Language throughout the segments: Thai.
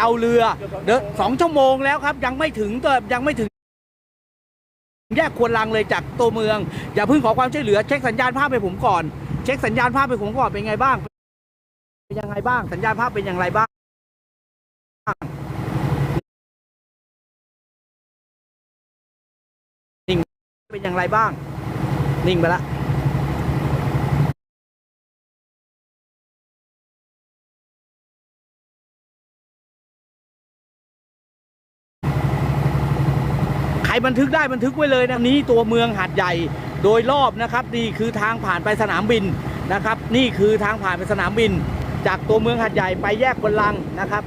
เอาเรือเดินสองชั่วโมงแล้วครับ ยังไม่ถึงตัวยังไม่ถึง แยกควนลังเลยจากตัวเมือง อย่าเพิ่งขอความช่วยเหลือเช็คสัญญาณภาพไปผมก่อน เช็คสัญญาณภาพไปผมก่อนเป็นไงบ้าง เป็นยังไงบ้าง สัญญาณภาพเป็นอย่างไรบ้างนิ่งเป็นอย่างไรบ้าง นิ่งไปละ รบันทึกได้บันทึกไว้เลยนะนี้ตัวเมืองหาดใหญ่โดยรอบนะครับนี่คือทางผ่านไปสนามบินนะครับ นี่คือทางผ่านไปสนามบิน จากตัวเมืองหาดใหญ่ไปแยกบนลังนะครับ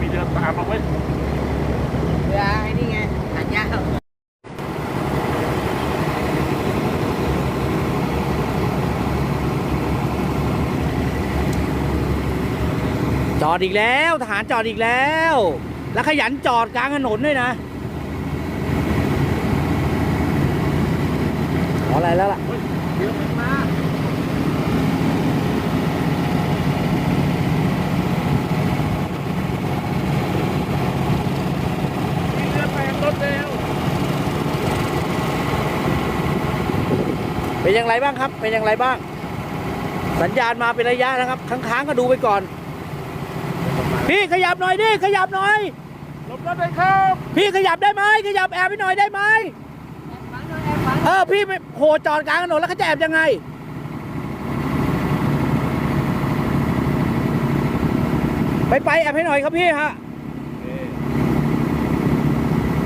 มีเรือตามมาไว้ยเรือไอ้นี่ไงหางยาว จ อดอีกแล้วทหารจอดอีกแล้ว แล้วขยันจอดกลางถนนด้วยนะขออะไรแล้วล่ะเรือมันมามีเรือแซงรถแล้วเป็นอย่างไรบ้างครับ เป็นอย่างไรบ้าง สัญญาณมาเป็นระยะนะครับ ค้างๆก็ดูไปก่อน พี่ขยับหน่อยดิขยับหน่อยหลบรถเลยครับ พี่ขยับได้ไหมขยับแอบไปหน่อยได้ไหมเออพี่ไม่โหจอดกลางถนนแล้วเขาจะแอบยังไงไปไปแอบให้หน่อยครับพี่ฮะ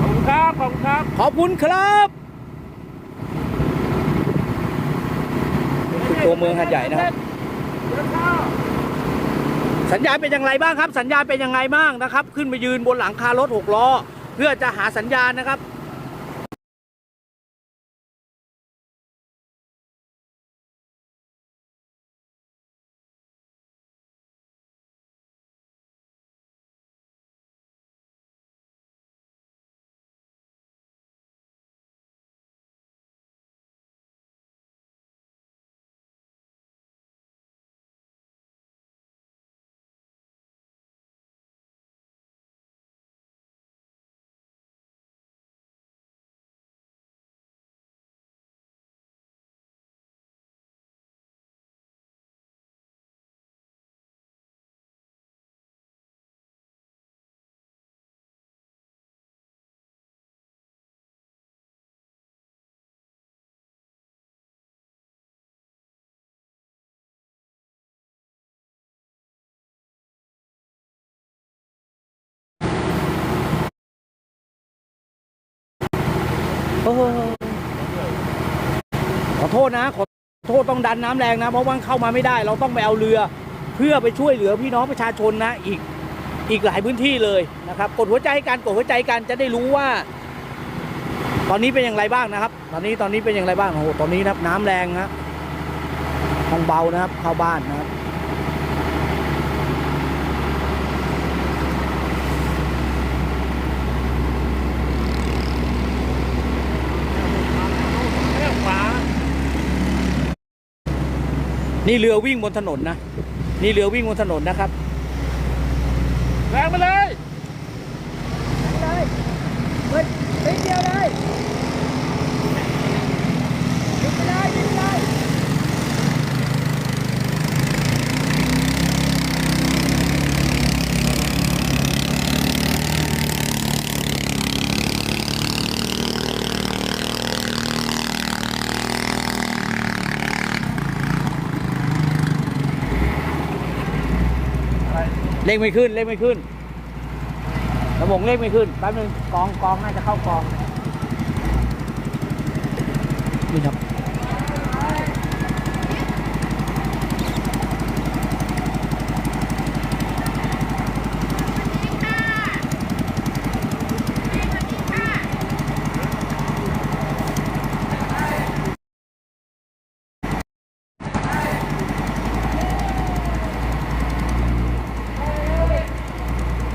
ขอบคุณครับขอบคุณครับขอบคุณครับนี่คือตัวเมืองหาดใหญ่นะครับเรือเข้า สัญญาณเป็นอย่างไรบ้างครับ สัญญาณเป็นยังไงบ้างนะครับ ขึ้นไปยืนบนหลังคารถหกล้อ เพื่อจะหาสัญญาณนะครับ ขอโทษนะขอโทษต้องดันน้ำแรงนะ เพราะว่าเข้ามาไม่ได้ เราต้องไปเอาเรือ เพื่อไปช่วยเหลือพี่น้องประชาชนนะ อีกอีกหลายพื้นที่เลยนะครับ กดหัวใจกันกดหัวใจกันจะได้รู้ว่า ตอนนี้เป็นอย่างไรบ้างนะครับ ตอนนี้ตอนนี้เป็นอย่างไรบ้างโอ้โหตอนนี้นะครับ น้ำแรงนะทางเบานะครับเข้าบ้านนะครับ แค่ขวา นี่เรือวิ่งบนถนนนะ นี่เรือวิ่งบนถนนนะครับ แรงมาเลยเลยเฮ้ยนิดเดียวเลยนิดไปเลยนิดไปเลย เร่งไม่ขึ้นเร่งไม่ขึ้นระบบเร่งไม่ขึ้นแป๊บนึงกองกองน่าจะเข้ากองนี่ครับ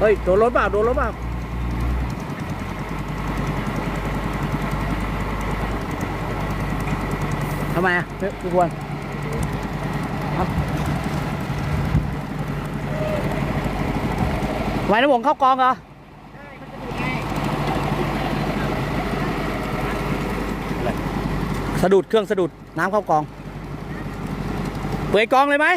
้ยโดนรถบ้ล่าโดนรถบ้ล่าทำไมอะไม่คนครับไน้ำะผมเข้ากองเหรอสะดุดเครื่องสะดุดน้ำเข้ากอง เปิดกองเลยไหม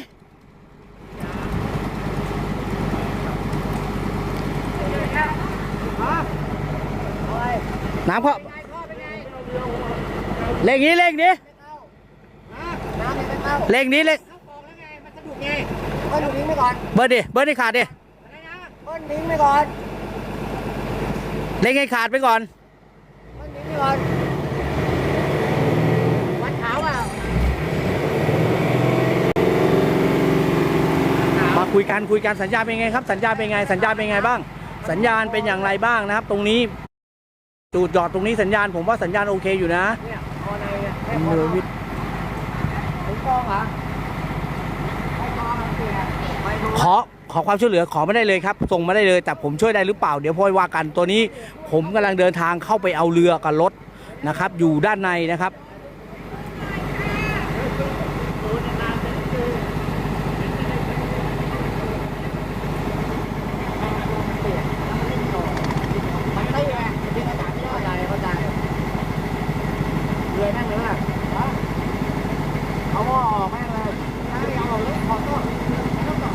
น้ำเข้าเล่งนี้เล่งนี้เล่งนี้เล่งเบิ้ลลิงก์ไปก่อนเบิร์ดดิเบิร์ดให้ขาดดิเบิ้ลลิงก์ไปก่อนเล่งให้ขาดไปก่อนเบิ้ลลิงก์ไปก่อนวันขาวเปล่ามาคุยกันคุยกันสัญญาเป็นไงครับ สัญญาเป็นไง สัญญาเป็นไงบ้าง สัญญาณเป็นอย่างไรบ้างนะครับ ตรงนี้ จูดจอดตรงนี้สัญญาณผมว่าสัญญาณโอเคอยู่นะเนี่ยพอในเนี่ยแค่พเรือวิทย์ถึงกองเหรอไปกองเหรอเสียไปดูขอขอความช่วยเหลือขอไม่ได้เลยครับ ส่งมาได้เลย แต่ผมช่วยได้หรือเปล่าเดี๋ยวพ่อยว่ากันตัวนี้ ผมกำลังเดินทางเข้าไปเอาเรือกับรถนะครับ อยู่ด้านในนะครับ มันเตี้ยที่กระดาษไม่เข้าใจเข้าใจเรือนั่งเลยว่าเอาหม้อออกแม่งเลยถ้าไม่เอาออกเลยขอโทษต้องต่อ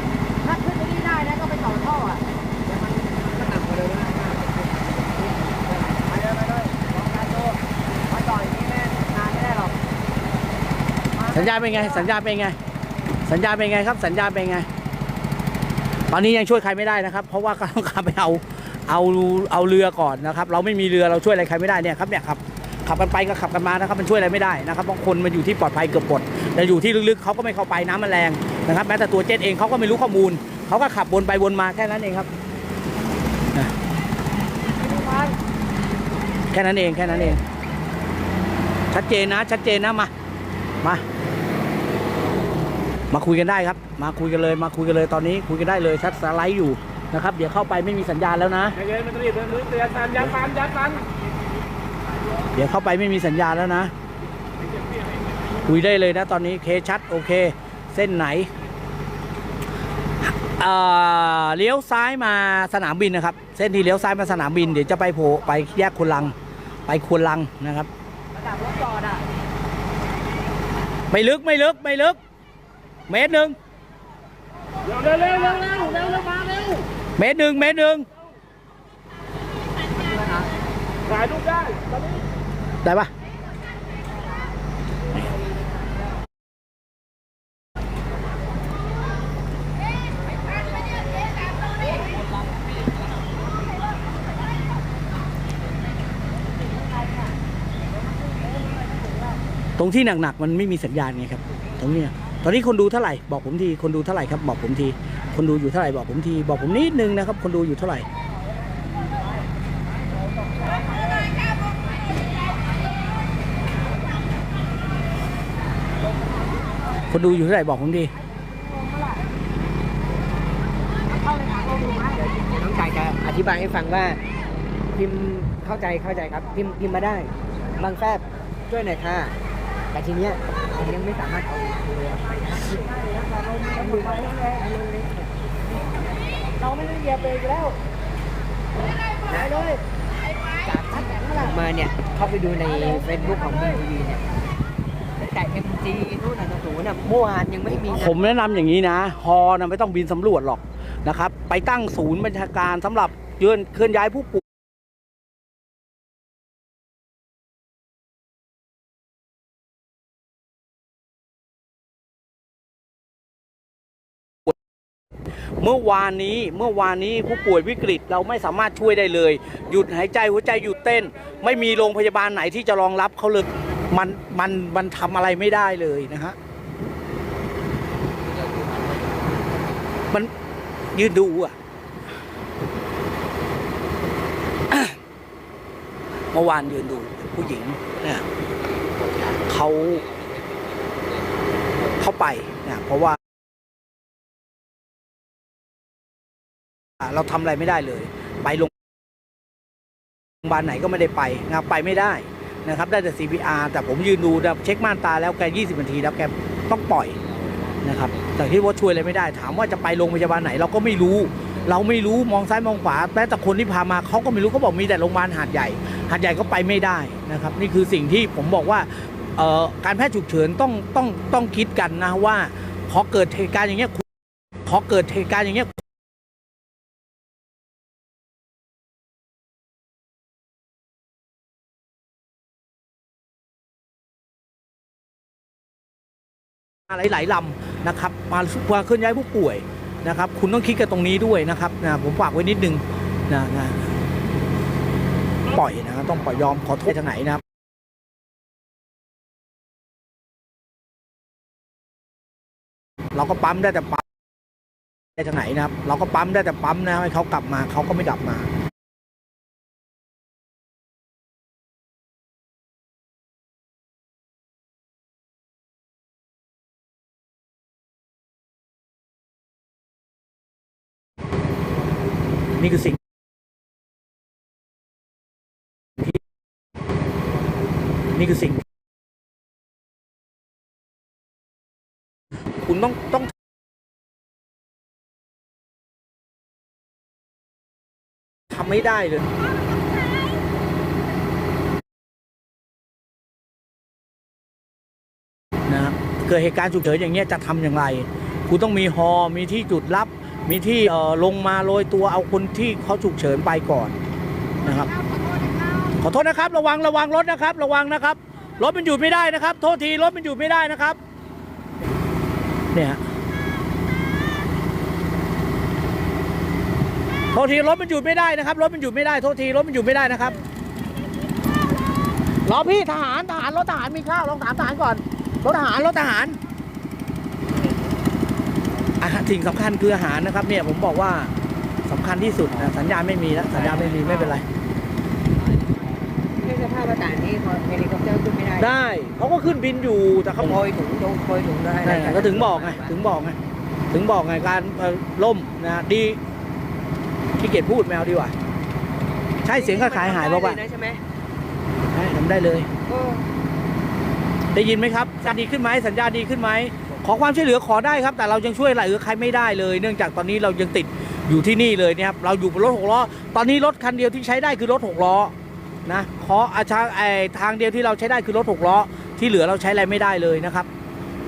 ถ้าขึ้นไปนี่ได้นะก็ไปต่อท่ออะเดี๋ยวมันก็ต่ำกว่าเดิมนะไปเลยไปเลยลองการดูมาต่ออย่างนี้แม่นานไม่ได้หรอก สั ญญาณเป็นไง สัญญาณเป็นไง สัญญาณเป็นไงครับ สัญญาณเป็นไง ตอนนี้ยังช่วยใครไม่ได้นะครับ เพราะว่าต้องขับไปเอาเอาเอาเรือก่อนนะครับ เราไม่มีเรือเราช่วยอะไรใครไม่ได้เนี่ยครับเนี่ยครับขับกันไปก็ขับกันมานะครับมันช่วยอะไรไม่ได้นะครับบางคนมันอยู่ที่ปลอดภัยเกือบหมดแต่อยู่ที่ลึกๆเขาก็ไม่เข้าไปน้ำมันแรงนะครับแม้แต่ตัวเจ็ตเองเขาก็ไม่รู้ข้อมูลเขาก็ขับวนไปวนมาแค่นั้นเองครับแค่นั้นเองแค่นั้นเอง ชัดเจนนะชัดเจนนะมามา มาคุยกันได้ครับ มาคุยกันเลย มาคุยกันเลยตอนนี้คุยกันได้เลยชัดสไลด์อยู่นะครับ เดี๋ยวเข้าไปไม่มีสัญญาณแล้วนะใจเย็นมันจะรีบเดินมือเตือนตามยันตามยันตันเดี๋ยวเข้าไปไม่มีสัญญาณแล้วนะ คุยได้เลยนะตอนนี้เคชัดโอเค เส้นไหนเอ่อเลี้ยวซ้ายมาสนามบินนะครับ เส้นที่เลี้ยวซ้ายมาสนามบินเดี๋ยวจะไปโผล่ไปแยกควนลัง ไปควนลังนะครับระดับรถจอดอะไม่ลึกไม่ลึกไม่ลึก เมตรหนึ่งเร็วเร็วเร็วเร็วเร็วเร็วมาเร็วเมตรหนึ่งเมตรหนึ่งถ่ายรูปได้ตอนนี้ได้ปะตรงที่หนักๆมันไม่มีสัญญาณไงครับ ตรงนี้ ตอนนี้คนดูเท่าไหร่บอกผมทีคนดูเท่าไหร่ครับบอกผมที คนดูอยู่เท่าไหร่บอกผมทีบอกผมนิดนึงนะครับ คนดูอยู่เท่าไหร่คนดูอยู่เท่าไหร่บอกผมทีน้องชายจะอธิบายให้ฟังว่า พิมพ์เข้าใจเข้าใจครับ พิมพ์พิมพ์มาได้ บางแฟบช่วยหน่อยค่ะ แต่ทีเนี้ยผมยังไม่สามารถเอาเลยเราไม่ได้เหยียบเบรกแล้วได้เลยจากพัดแสงมาเนี่ยเข้าไปดูใน Facebook ของบีทีเนี่ยแต่เอ็มจีนู่นน่ะศูนย์น่ะเมื่อวานยังไม่มีนะผมแนะนำอย่างนี้นะฮอนะไม่ต้องบินสำรวจหรอกนะครับ ไปตั้งศูนย์บัญชาการสำหรับเคลื่อนเคลื่อนย้ายผู้ป่วย เมื่อวานนี้เมื่อวานนี้ผู้ป่วยวิกฤตเราไม่สามารถช่วยได้เลย หยุดหายใจหัวใจหยุดเต้น ไม่มีโรงพยาบาลไหนที่จะรองรับเขาเลยมันมันมันทำอะไรไม่ได้เลยนะฮะมันยืนดูอะเมื่อวานยืนดูผู้หญิงเนี่ยเขาเข้าไปเนี่ยเพราะว่า เราทำอะไรไม่ได้เลย ไปโรงพยาบาลไหนก็ไม่ได้ไปนะครับไปไม่ได้นะครับ ได้แต่ CPR แต่ผมยืนดูนะเช็คม่านตาแล้วแก 20 นาทีแล้วแกต้องปล่อยนะครับแต่ที่ว่าช่วยอะไรไม่ได้ ถามว่าจะไปโรงพยาบาลไหน เราก็ไม่รู้ เราไม่รู้มองซ้ายมองขวาแม้แต่คนที่พามาเขาก็ไม่รู้เขาบอกมีแต่โรงพยาบาลหาดใหญ่หาดใหญ่ก็ไปไม่ได้นะครับ นี่คือสิ่งที่ผมบอกว่าการแพทย์ฉุกเฉินต้องต้องต้องคิดกันนะว่าพอเกิดเหตุการณ์อย่างเงี้ยพอเกิดเหตุการณ์อย่างเงี้ย หลายๆลำนะครับมามาเคลื่อนย้ายผู้ป่วยนะครับ คุณต้องคิดกันตรงนี้ด้วยนะครับนะผมฝากไว้นิดนึงนะนะปล่อยนะต้องปล่อยยอมขอโทษทางไหนนะครับเราก็ปั๊มได้แต่ปั๊มได้ทางไหนนะครับ เราก็ปั๊มได้แต่ปั๊มนะให้เขากลับมาเขาก็ไม่กลับมา นี่คือสิ่งที่นี่คือสิ่ง คุณต้องต้องทำไม่ได้เลยนะครับเกิดเหตุการณ์ฉุกเฉินอย่างเงี้ยจะทำอย่างไร คุณต้องมีฮอมีที่จุดรับ มีที่ลงมาโรยตัวเอาคนที่เขาฉุกเฉินไปก่อนนะครับ ขอโทษนะครับ ระวังระวังรถนะครับ ระวังนะครับ รถมันหยุดไม่ได้นะครับ โทษทีรถมันหยุดไม่ได้นะครับ เนี่ยโทษทีรถมันหยุดไม่ได้นะครับรถมันหยุดไม่ได้โทษทีรถมันหยุดไม่ได้นะครับรอพี่ทหารทหารรถทหารมีข้าวลองถามทหารก่อนรถทหารรถทหาร สิ่งสำคัญคืออาหารนะครับเนี่ยผมบอกว่าสำคัญที่สุดนะสัญญาณไม่มีแล้วสัญญาณไม่มีไม่เป็นไรในสภาพอากาศนี้พอเฮลิคอปเตอร์ขึ้นไม่ได้ ได้เขาก็ขึ้นบินอยู่แต่เขาโปรยถุงโดนโปรยถุงได้นั่นไงก็ถึงบอกไงถึงบอกไงถึงบอกไงการเอ่อล่มนะดีขี้เกียจพูดแมวดีกว่า ใช่เสียงก็ขายหายบอกว่าใช่ไหมทำได้เลยเออได้ยินไหมครับสัญญาณดีขึ้นไหมสัญญาณดีขึ้นไหม ขอความช่วยเหลือขอได้ครับ แต่เรายังช่วยเหลือใครไม่ได้เลย เนื่องจากตอนนี้เรายังติดอยู่ที่นี่เลยเนี่ยครับเราอยู่บนรถหกล้อตอนนี้รถคันเดียวที่ใช้ได้คือรถหกล้อนะขออาชาไอทางเดียวที่เราใช้ได้คือรถหกล้อที่เหลือเราใช้อะไรไม่ได้เลยนะครับ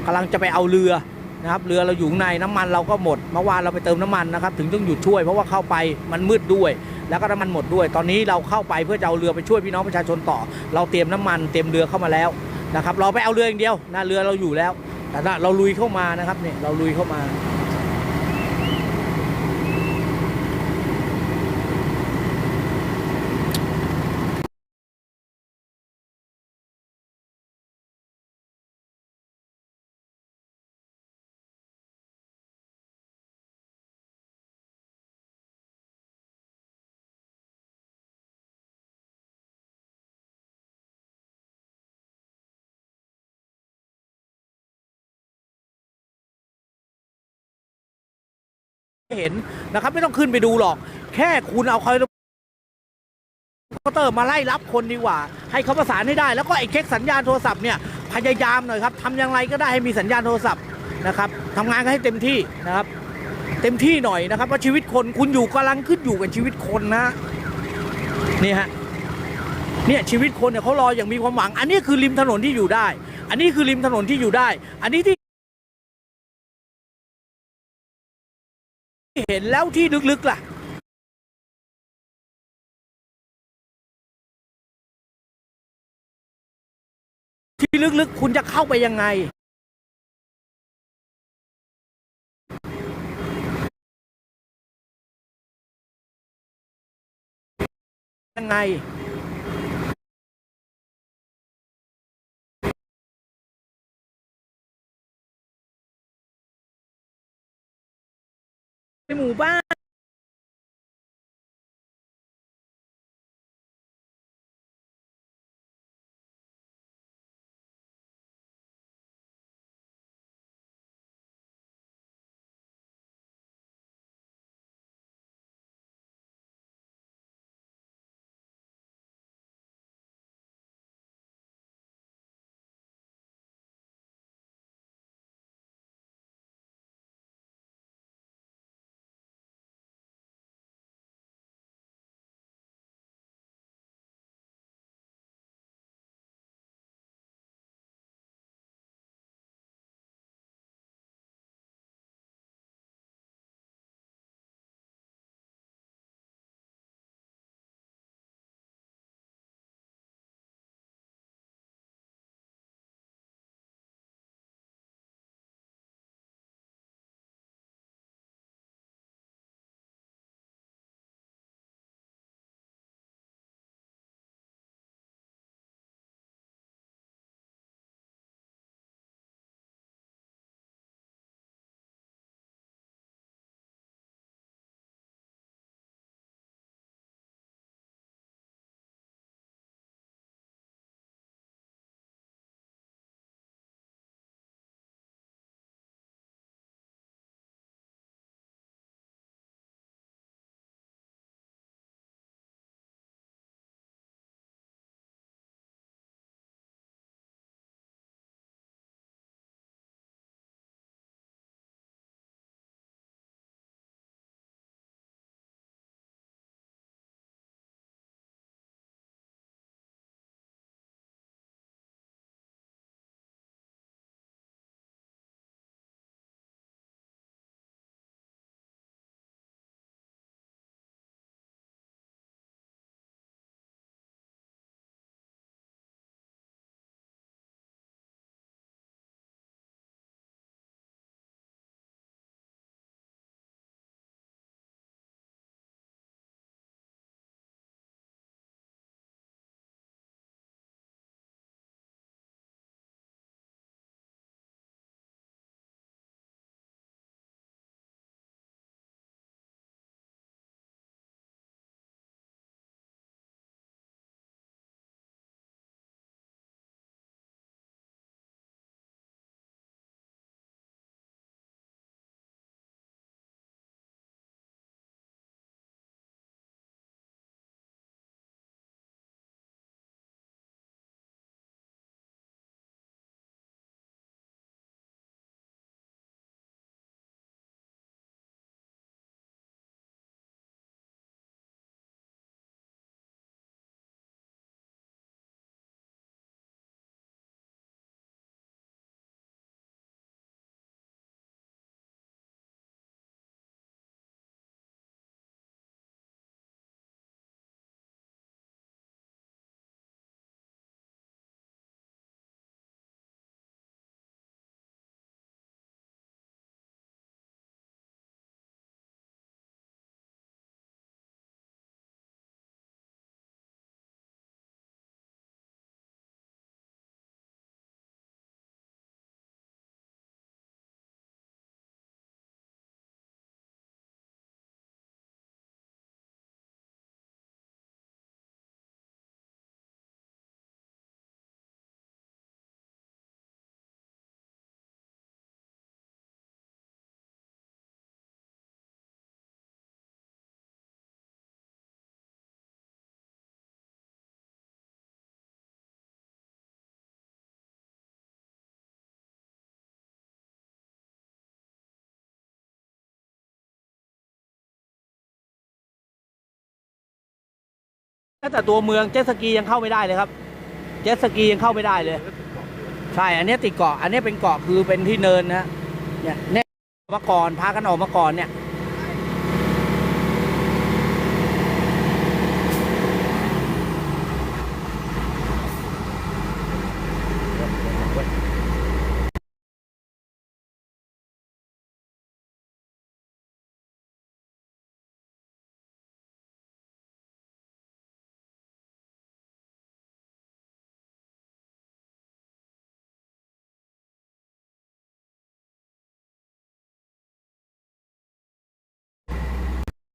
กำลังจะไปเอาเรือนะครับเรือเราอยู่ในน้ำมันเราก็หมดเมื่อวานเราไปเติมน้ำมันนะครับ ถึงต้องหยุดช่วยเพราะว่าเข้าไปมันมืดด้วย แล้วก็น้ำมันหมดด้วย ตอนนี้เราเข้าไปเพื่อจะเอาเรือไปช่วยพี่น้องประชาชนต่อ เราเตรียมน้ำมันเตรียมเรือเข้ามาแล้วนะครับเราไปเอาเรืออย่างเดียวนะเรือเราอยู่แล้ว แต่เราลุยเข้ามานะครับเนี่ยเราลุยเข้ามา เห็นนะครับ ไม่ต้องขึ้นไปดูหรอก แค่คุณเอาคอยเคาน์เตอร์มาไล่รับคนดีกว่า ให้เขาประสานให้ได้ แล้วก็ไอ้เช็คสัญญาณโทรศัพท์เนี่ยพยายามหน่อยครับทำอย่างไรก็ได้ให้มีสัญญาณโทรศัพท์นะครับทำงานกันให้เต็มที่นะครับ เต็มที่หน่อยนะครับว่าชีวิตคนคุณอยู่กำลังขึ้นอยู่กับชีวิตคนนะนี่ฮะเนี่ยชีวิตคนเนี่ยเขารออย่างมีความหวัง อันนี้คือริมถนนที่อยู่ได้ อันนี้คือริมถนนที่อยู่ได้ อันนี้ที่ เห็นแล้วที่ลึกๆล่ะที่ลึกๆ คุณจะเข้าไปยังไง ยังไง หมู่บ้าน แต่ตัวเมืองเจ็ตสกียังเข้าไม่ได้เลยครับ เจ็ตสกียังเข้าไม่ได้เลย ใช่ อันนี้ติดเกาะ อันนี้เป็นเกาะคือเป็นที่เนินนะเนี่ยเนี่ยอมาก่อนพากันออกมาก่อนเนี่ย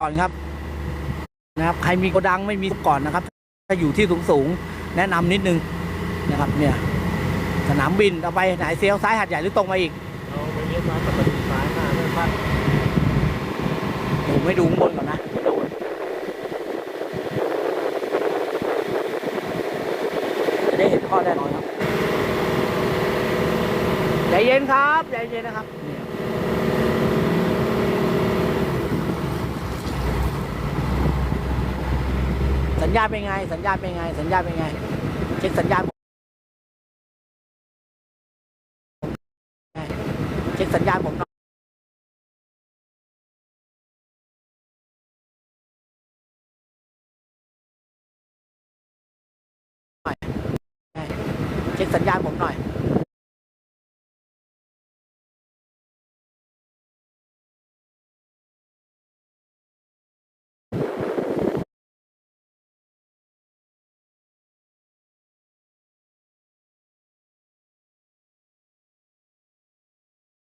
ก่อนครับนะครับ ใครมีโกดังไม่มีก่อนนะครับ ถ้าอยู่ที่สูงสูงๆแนะนำนิดนึงนะครับ เนี่ย สนามบินเอาไปไหนเซลซ้ายหัดใหญ่หรือตรงมาอีกเราไปเลี้ยวซ้ายกับไปซ้ายหน้าไม่พลาดผมไม่ดูข้างบนก่อนนะจะได้เห็นข้อแน่นอนครับใจเย็นครับใจเย็นนะครับเนี่ย สัญญาณเป็นไง สัญญาณเป็นไง สัญญาณเป็นไง เช็คสัญญาณผมเช็คสัญญาณผมหน่อยเช็คสัญญาณผมหน่อย